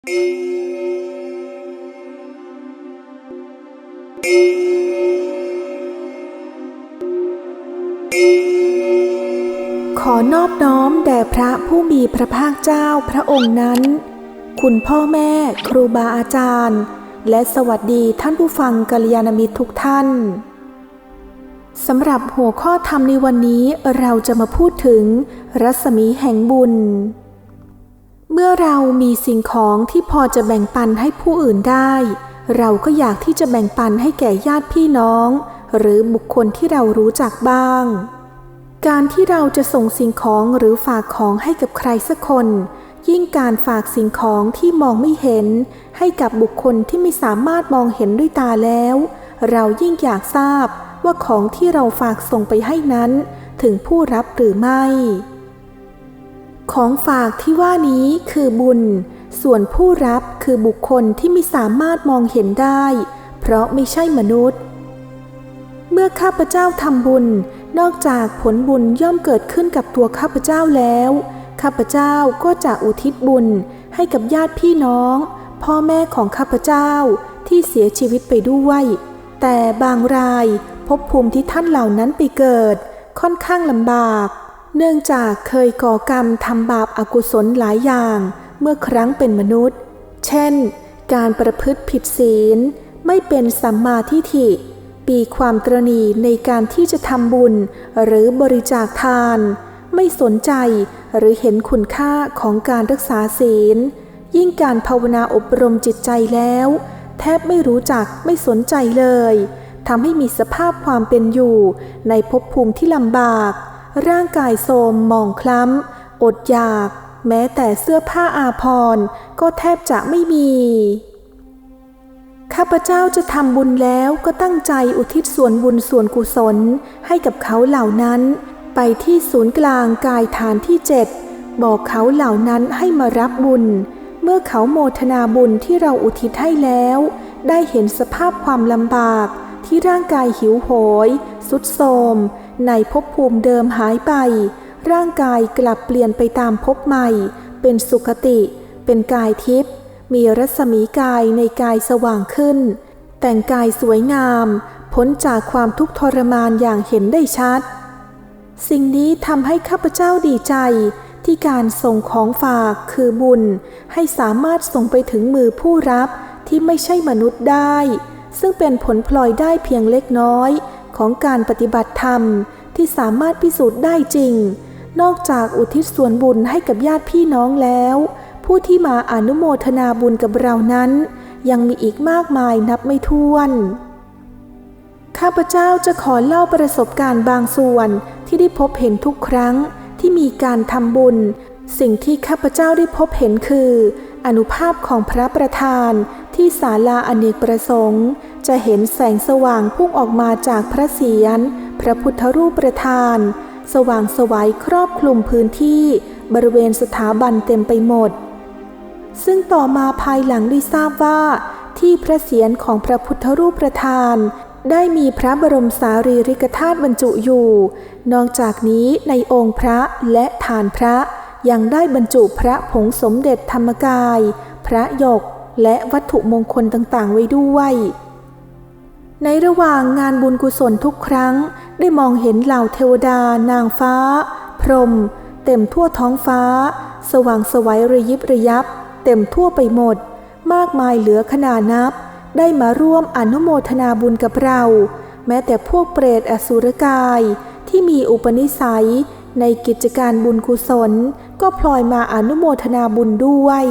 ขอนอบน้อมแด่พระผู้มีพระภาคเจ้าพระองค์นั้น คุณพ่อแม่ครูบาอาจารย์ และสวัสดีท่านผู้ฟังกัลยาณมิตรทุกท่าน สำหรับหัวข้อธรรมในวันนี้เราจะมาพูดถึงรัศมีแห่งบุญ เมื่อเรามีสิ่งของที่พอจะแบ่งปันให้ผู้อื่นได้ เราก็อยากที่จะแบ่งปันให้แก่ญาติพี่น้อง หรือบุคคลที่เรารู้จักบ้าง การที่เราจะส่งสิ่งของหรือฝากของให้กับใครสักคน ยิ่งการฝากสิ่งของที่มองไม่เห็น ให้กับบุคคลที่ไม่สามารถมองเห็นด้วยตาแล้ว เรายิ่งอยากทราบว่าของที่เราฝากส่งไปให้นั้น ถึงผู้รับหรือไม่ ของฝากที่ว่านี้คือบุญ ส่วนผู้รับคือบุคคลที่ไม่สามารถมองเห็นได้ เพราะไม่ใช่มนุษย์ เมื่อข้าพเจ้าทำบุญ นอกจากผลบุญย่อมเกิดขึ้นกับตัวข้าพเจ้าแล้ว ข้าพเจ้าก็จะอุทิศบุญให้กับญาติพี่น้อง พ่อแม่ของข้าพเจ้าที่เสียชีวิตไปด้วย แต่บางรายภพภูมิที่ท่านเหล่านั้นไปเกิด ค่อนข้างลำบาก เนื่องจากเคยก่อกรรมทำบาปอากุศลหลายอย่างเมื่อครั้งเป็นมนุษย์ เช่น การประพฤติผิดศีล ไม่เป็นสัมมาทิฏฐิ ปีความตรณีในการที่จะทำบุญหรือบริจาคทาน ไม่สนใจหรือเห็นคุณค่าของการรักษาศีล ยิ่งการภาวนาอบรมจิตใจแล้ว แทบไม่รู้จักไม่สนใจเลยทำให้มีสภาพความเป็นอยู่ในภพภูมิที่ลำบาก ร่างกายโทรมหมองคล้ำ อดอยาก แม้แต่เสื้อผ้าอาภรณ์ก็แทบจะไม่มี ข้าพเจ้าจะทำบุญแล้วก็ตั้งใจอุทิศส่วนบุญส่วนกุศลให้กับเขาเหล่านั้น ไปที่ศูนย์กลางกายฐานที่เจ็ดบอกเขาเหล่านั้นให้มารับบุญ เมื่อเขาโมทนาบุญที่เราอุทิศให้แล้ว ได้เห็นสภาพความลำบากที่ร่างกายหิวโหยสุดโทรม ในภพภูมิเดิมหายไป ร่างกายกลับเปลี่ยนไปตามภพใหม่ เป็นสุขติ เป็นกายทิพย์มีรัศมีกายในกายสว่างขึ้น แต่งกายสวยงามพ้นจากความทุกข์ทรมานอย่างเห็นได้ชัด สิ่งนี้ทำให้ข้าพเจ้าดีใจที่การส่งของฝากคือบุญ ให้สามารถส่งไปถึงมือผู้รับที่ไม่ใช่มนุษย์ได้ ซึ่งเป็นผลพลอยได้เพียงเล็กน้อย ของการปฏิบัติธรรมที่สามารถพิสูจน์ได้จริง นอกจากอุทิศส่วนบุญให้กับญาติพี่น้องแล้ว ผู้ที่มาอนุโมทนาบุญกับเรานั้น ยังมีอีกมากมายนับไม่ถ้วน ข้าพเจ้าจะขอเล่าประสบการณ์บางส่วนที่ได้พบเห็นทุกครั้งที่มีการทำบุญ สิ่งที่ข้าพเจ้าได้พบเห็นคือ อนุภาพของพระประธานที่ศาลาอเนกประสงค์ จะเห็นแสงสว่างพุ่งออกมาจากพระเศียรพระพุทธรูปประธาน สว่างสวัยครอบคลุมพื้นที่บริเวณสถาบันเต็มไปหมด ซึ่งต่อมาภายหลังได้ทราบว่า ที่พระเศียรของพระพุทธรูปประธาน ได้มีพระบรมสารีริกธาตุบรรจุอยู่ นอกจากนี้ในองค์พระและฐานพระยังได้บรรจุพระผงสมเด็จธรรมกาย พระหยกและวัตถุมงคลต่างๆ ไว้ด้วย ในระหว่างงานบุญกุศลทุกครั้ง ได้มองเห็นเหล่าเทวดา นางฟ้า พรหมเต็มทั่วท้องฟ้า สว่างสวัยระยิบระยับ เต็มทั่วไปหมด มากมายเหลือขนานับ ได้มาร่วมอนุโมทนาบุญกับเรา แม้แต่พวกเปรตอสุรกาย ที่มีอุปนิสัย ในกิจการบุญกุศล ก็พลอยมาอนุโมทนาบุญด้วย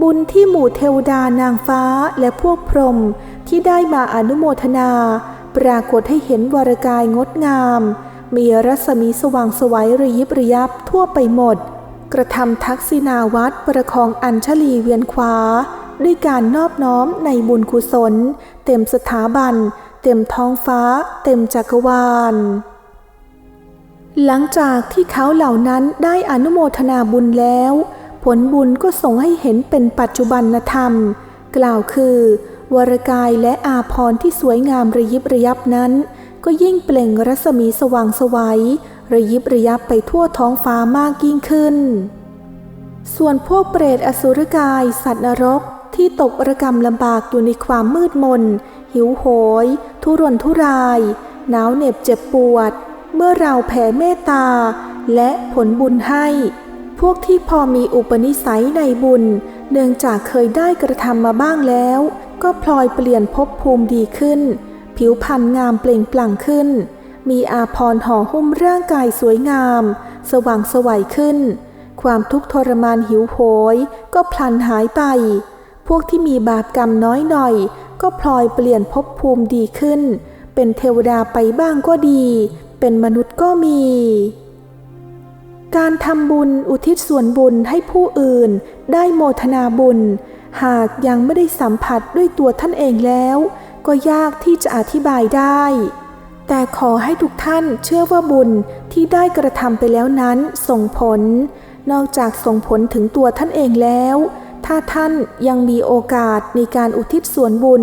บุญที่หมู่เทวดานางฟ้าและพวกพรหมที่ได้มาอนุโมทนา ปรากฏให้เห็นวรกายงดงาม มีรัศมีสว่างสวัยระยิบระยับทั่วไปหมด กระทำทักษิณาวัดประคองอัญชลีเวียนขวา ด้วยการนอบน้อมในบุญกุศล เต็มสถาบัน เต็มท้องฟ้า เต็มจักรวาล หลังจากที่เขาเหล่านั้นได้อนุโมทนาบุญแล้ว ผลบุญก็ส่งให้เห็นเป็นปัจจุบันธรรม กล่าวคือ วรกายและอาพรที่สวยงามระยิบระยับนั้น ก็ยิ่งเปล่งรัศมีสว่างสวัยระยิบระยับไปทั่วท้องฟ้ามากยิ่งขึ้น ส่วนพวกเปรตอสุรกาย สัตว์นรกที่ตกระกรรมลำบากอยู่ในความมืดมน หิวโหย ทุรนทุราย หนาวเหน็บเจ็บปวด เมื่อเราแผ่เมตตา และผลบุญให้ วกที่พอมีอุปนิสัยในบุญ เนื่องจากเคยได้กระทำมาบ้างแล้ว ก็พลอยเปลี่ยนภพภูมิดีขึ้น ผิวพรรณงามเปล่งปลั่งขึ้น มีอาพรห่อหุ้มร่างกายสวยงาม สว่างสวัยขึ้น ความทุกข์ทรมานหิวโหย ก็พลันหายไป พวกที่มีบาปกรรมน้อยหน่อย ก็พลอยเปลี่ยนภพภูมิดีขึ้น เป็นเทวดาไปบ้างก็ดี เป็นมนุษย์ก็มี การทำบุญอุทิศส่วนบุญให้ผู้อื่น ได้โมทนาบุญ หากยังไม่ได้สัมผัสด้วยตัวท่านเองแล้ว ก็ยากที่จะอธิบายได้ แต่ขอให้ทุกท่านเชื่อว่าบุญที่ได้กระทำไปแล้วนั้นส่งผล นอกจากส่งผลถึงตัวท่านเองแล้ว ถ้าท่านยังมีโอกาสในการอุทิศส่วนบุญ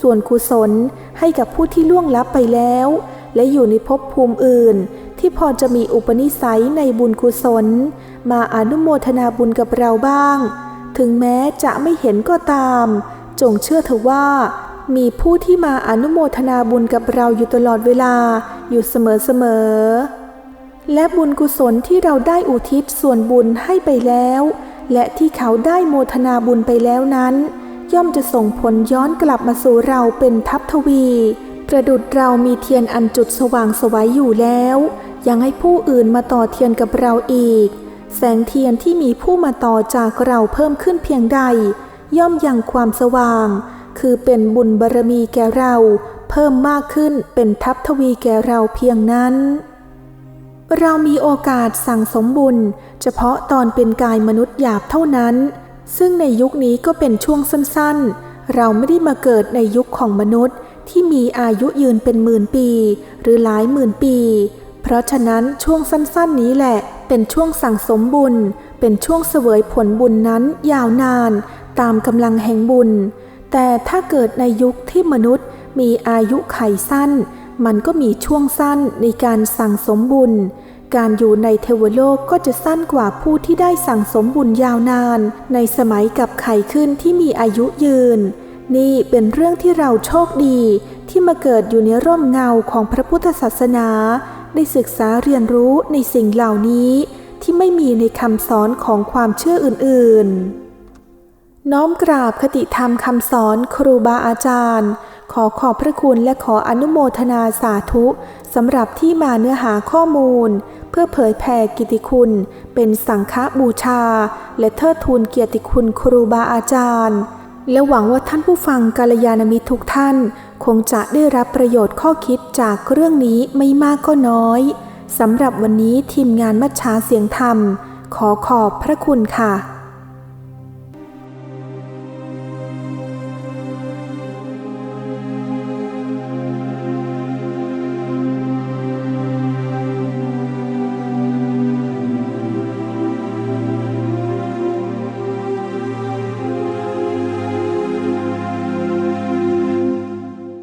ส่วนกุศลให้กับผู้ที่ล่วงลับไปแล้ว และอยู่ในภพภูมิอื่น ที่พอจะมีอุปนิสัยในบุญกุศล มาอนุโมทนาบุญกับเราบ้าง ถึงแม้จะไม่เห็นก็ตาม จงเชื่อเถอะว่า มีผู้ที่มาอนุโมทนาบุญกับเราอยู่ตลอดเวลาอยู่เสมอๆและบุญกุศลที่เราได้อุทิศส่วนบุญให้ไปแล้ว และที่เขาได้โมทนาบุญไปแล้วนั้น ย่อมจะส่งผลย้อนกลับมาสู่เราเป็นทัพทวี ประดุดเรามีเทียนอันจุดสว่างสวัยอยู่แล้ว ยังให้ผู้อื่นมาต่อเทียนกับเราอีก แสงเทียนที่มีผู้มาต่อจากเราเพิ่มขึ้นเพียงใด ย่อมยังความสว่าง คือเป็นบุญบารมีแก่เรา เพิ่มมากขึ้นเป็นทัพทวีแก่เราเพียงนั้น เรามีโอกาสสั่งสมบุญ เฉพาะตอนเป็นกายมนุษย์หยาบเท่านั้น ซึ่งในยุคนี้ก็เป็นช่วงสั้นๆ เราไม่ได้มาเกิดในยุคของมนุษย์ ที่มีอายุยืนเป็นหมื่นปี หรือหลายหมื่นปี เพราะฉะนั้นช่วงสั้นๆนี้แหละ เป็นช่วงสั่งสมบุญ เป็นช่วงเสวยผลบุญนั้นยาวนาน ตามกำลังแห่งบุญ แต่ถ้าเกิดในยุคที่มนุษย์มีอายุไขสั้น มันก็มีช่วงสั้นในการสั่งสมบุญ การอยู่ในเทวโลกก็จะสั้นกว่าผู้ที่ได้สั่งสมบุญยาวนาน ในสมัยกับไขขึ้นที่มีอายุยืน นี่เป็นเรื่องที่เราโชคดีที่มาเกิดอยู่ในร่มเงาของพระพุทธศาสนา ได้ศึกษาเรียนรู้ในสิ่งเหล่านี้ ที่ไม่มีในคำสอนของความเชื่ออื่นๆ น้อมกราบคติธรรมคำสอนครูบาอาจารย์ ขอขอบพระคุณและขออนุโมทนาสาธุสำหรับที่มาเนื้อหาข้อมูล เพื่อเผยแผ่กิติคุณ เป็นสังฆบูชา และเทิดทูนเกียรติคุณครูบาอาจารย์ และหวังว่าท่านผู้ฟังกาลยานมิตรทุกท่าน คงจะได้รับประโยชน์ข้อคิดจากเรื่องนี้ไม่มากก็น้อยสำหรับวันนี้ทีมงานมัชชาเสียงธรรม ขอขอบพระคุณค่ะ